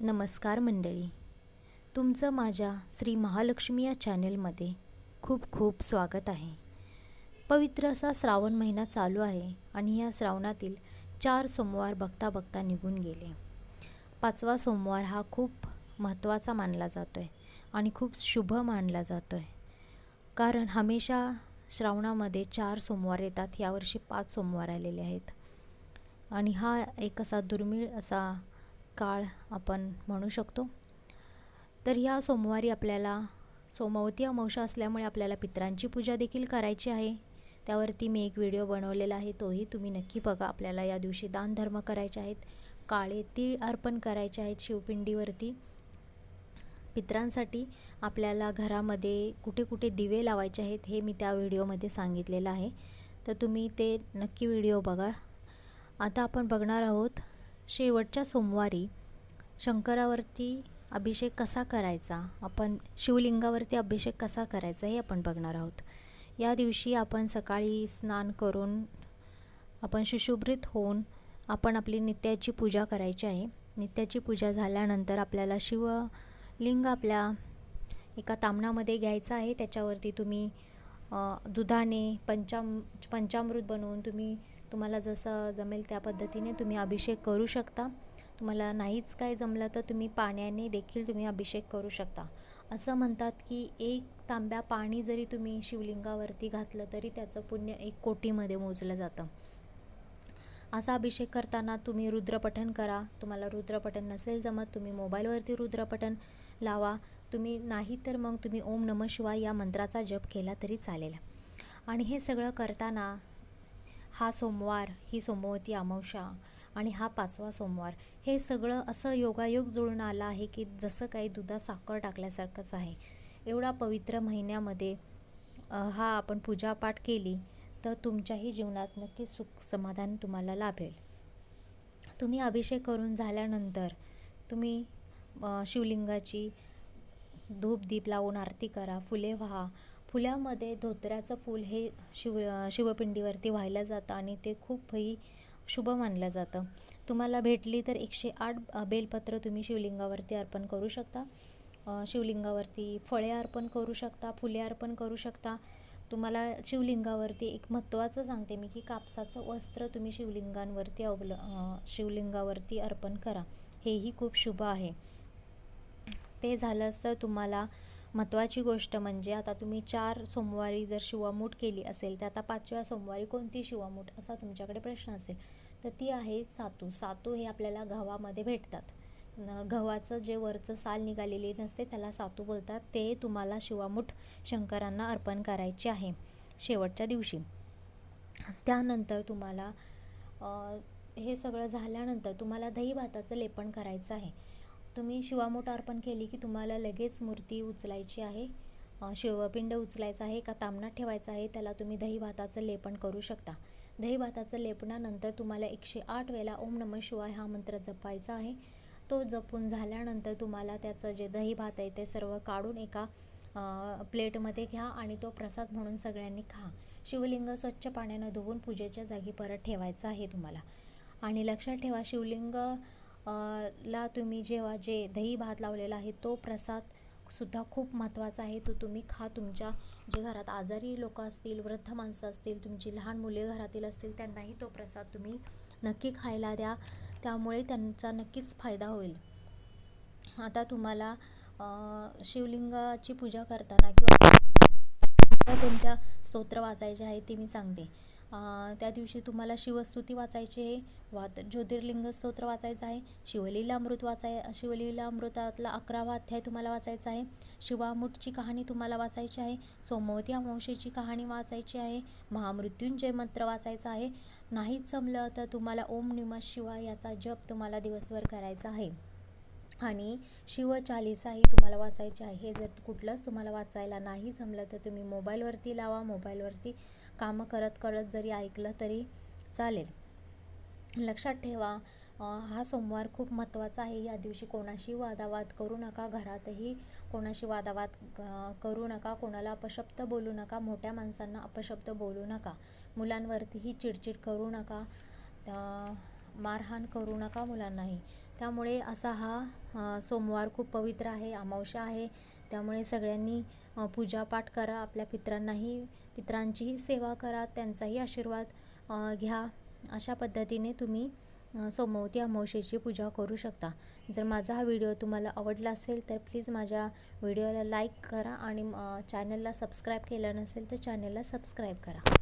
नमस्कार मंडळी. तुमचं माझ्या श्री महालक्ष्मी या चॅनेलमध्ये खूप खूप स्वागत आहे. पवित्र असा श्रावण महिना चालू आहे आणि या श्रावणातील चार सोमवार बघता बघता निघून गेले. पाचवा सोमवार हा खूप महत्त्वाचा मानला जातो आहे आणि खूप शुभ मानला जातो आहे कारण हमेशा श्रावणामध्ये चार सोमवार येतात यावर्षी पाच सोमवार आलेले आहेत. आणि हा एक असा दुर्मिळ असा काळ आपण म्हणू शकतो. तर ह्या सोमवारी आपल्याला सोमवती अमावशा असल्यामुळे आपल्याला पित्रांची पूजा देखील करायची आहे. त्यावरती मी एक व्हिडिओ बनवलेला आहे तोही तुम्ही नक्की बघा. आपल्याला या दिवशी दानधर्म करायचे आहेत काळे तीळ अर्पण करायचे आहेत शिवपिंडीवरती. पितरांसाठी आपल्याला घरामध्ये कुठे कुठे दिवे लावायचे आहेत हे मी त्या व्हिडिओमध्ये सांगितलेलं आहे. तर तुम्ही ते नक्की व्हिडिओ बघा. आता आपण बघणार आहोत शेवटच्या सोमवारी शंकरावरती अभिषेक कसा करायचा? आपण शिवलिंगावरती अभिषेक कसा करायचा हे आपण बघणार आहोत. या दिवशी आपण सकाळी स्नान करून आपण सुशुभ्रित होऊन आपण आपली नित्याची पूजा करायची आहे. नित्याची पूजा झाल्यानंतर आपल्याला शिवलिंग आपल्या एका तामणामध्ये घ्यायचं आहे. त्याच्यावरती तुम्ही दुधाने पंचाम पंचामृत बनवून तुम्ही तुम्हाला जसं जमेल त्या पद्धतीने तुम्ही अभिषेक करू शकता. तुम्हाला नाहीच काय जमलं तर तुम्ही पाण्याने देखील तुम्ही अभिषेक करू शकता. असं म्हणतात की एक तांब्या पाणी जरी तुम्ही शिवलिंगावरती घातलं तरी त्याचं पुण्य एक कोटीमध्ये मोजलं जातं. असा अभिषेक करताना तुम्ही रुद्रपठण करा. तुम्हाला रुद्रपठण नसेल जमत तुम्ही मोबाईलवरती रुद्रपठण लावा. तुम्ही नाही तर मग तुम्ही ओम नम शिवाय या मंत्राचा जप केला तरी चालेल. आणि हे सगळं करताना हा सोमवार ही सोमवती अमावस्या आणि हा पाचवा सोमवार. हे सगळं असं योगायोग जुळून आलं आहे की जसं काही दुधात साखर टाकल्यासारखंच आहे. एवढा पवित्र महिन्यामध्ये हा आपण पूजापाठ केली तर तुमच्याही जीवनात नक्की सुख समाधान तुम्हाला लाभेल. तुम्ही अभिषेक करून झाल्यानंतर तुम्ही शिवलिंगाची धूप दीप लावून आरती करा फुले व्हा फुल्यामध्ये धोतऱ्याचं फूल हे शिव शिवपिंडीवरती व्हायला जातं आणि ते खूपही शुभ मानलं जातं. तुम्हाला भेटली तर एकशे आठ बेलपत्र तुम्ही शिवलिंगावरती अर्पण करू शकता. शिवलिंगावरती फळे अर्पण करू शकता फुले अर्पण करू शकता. तुम्हाला शिवलिंगावरती एक महत्त्वाचं सांगते मी की कापसाचं वस्त्र तुम्ही शिवलिंगांवरती अवल शिवलिंगावरती अर्पण करा. हेही खूप शुभ आहे. ते झालं तर तुम्हाला महत्त्वाची गोष्ट म्हणजे आता तुम्ही चार सोमवारी जर शिवामूठ केली असेल तर आता पाचव्या सोमवारी कोणती शिवामूठ? असा तुमच्याकडे प्रश्न असेल. तर ती आहे सातू. सातू हे आपल्याला गव्हामध्ये भेटतात. गव्हाचं जे वरचं साल निघालेली नसते त्याला सातू बोलतात. ते तुम्हाला शिवामूठ शंकरांना अर्पण करायचे आहे शेवटच्या दिवशी. त्यानंतर तुम्हाला हे सगळं झाल्यानंतर तुम्हाला दही भाताचं लेपन करायचं आहे. तुम्ही शिवामूठ अर्पण केली की तुम्हाला लगेच मूर्ती उचलायची आहे. शिवपिंड उचलायचं आहे का तामणात ठेवायचं आहे त्याला तुम्ही दही भाताचं लेपन करू शकता. दही भाताचं लेपनानंतर तुम्हाला एकशे आठ वेळा ओम नम शिवाय हा मंत्र जपायचा आहे. तो जपून झाल्यानंतर तुम्हाला त्याचं जे दही भात आहे ते सर्व काढून एका प्लेटमध्ये घ्या आणि तो प्रसाद म्हणून सगळ्यांनी खा. शिवलिंग स्वच्छ पाण्यानं धुवून पूजेच्या जागी परत ठेवायचं आहे तुम्हाला. आणि लक्षात ठेवा शिवलिंग ला तुम्ही जेव्हा जे दही भात लावलेला आहे तो प्रसाद सुद्धा खूप महत्त्वाचा आहे. तो तुम्ही खा. तुमच्या जे घरात आजारी लोक असतील वृद्ध माणसं असतील तुमची लहान मुले घरातील असतील त्यांनाही तो प्रसाद तुम्ही नक्की खायला द्या. त्यामुळे त्यांचा नक्कीच फायदा होईल. आता तुम्हाला शिवलिंगाची पूजा करताना किंवा कोणत्या स्तोत्र वाचायचे आहे ते मी सांगते. त्या दिवशी तुम्हाला शिवस्तुती वाचायची आहे. वात ज्योतिर्लिंग स्तोत्र वाचायचं आहे. शिवलीलामृत वाचाय शिवलीलामृतातला अकरावा अध्याय तुम्हाला वाचायचा आहे. शिवामुठची कहाणी तुम्हाला वाचायची आहे. सोमवती अमावशेची कहाणी वाचायची आहे. महामृत्युंजय मंत्र वाचायचा आहे. नाहीच जमलं तर तुम्हाला ओम निम शिवा याचा जप तुम्हाला दिवसभर करायचा आहे. आणि शिवचालिसाही तुम्हाला वाचायची आहे. हे जर कुठलंच तुम्हाला वाचायला नाही जमलं तर तुम्ही मोबाईलवरती लावा. मोबाईलवरती कामं करत करत जरी ऐकलं तरी चालेल. लक्षात ठेवा हा सोमवार खूप महत्त्वाचा आहे. या दिवशी कोणाशी वादावाद करू नका. घरातही कोणाशी वादावाद करू नका. कोणाला अपशब्द बोलू नका. मोठ्या माणसांना अपशब्द बोलू नका. मुलांवरतीही चिडचिड करू नका. मारहाण करू नका मुलांनाही. त्यामुळे असा हा सोमवार खूप पवित्र आहे अमावस्या आहे. त्यामुळे सगळ्यांनी पूजापाठ करा आपल्या पित्रांनाही पित्रांचीही सेवा करा त्यांचाही आशीर्वाद घ्या. अशा पद्धतीने तुम्ही सोमवती अमावस्येची पूजा करू शकता. जर माझा हा व्हिडिओ तुम्हाला आवडला असेल तर प्लीज माझ्या व्हिडिओला लाईक करा आणि चॅनलला सबस्क्राईब केलं नसेल तर चॅनलला सबस्क्राईब करा.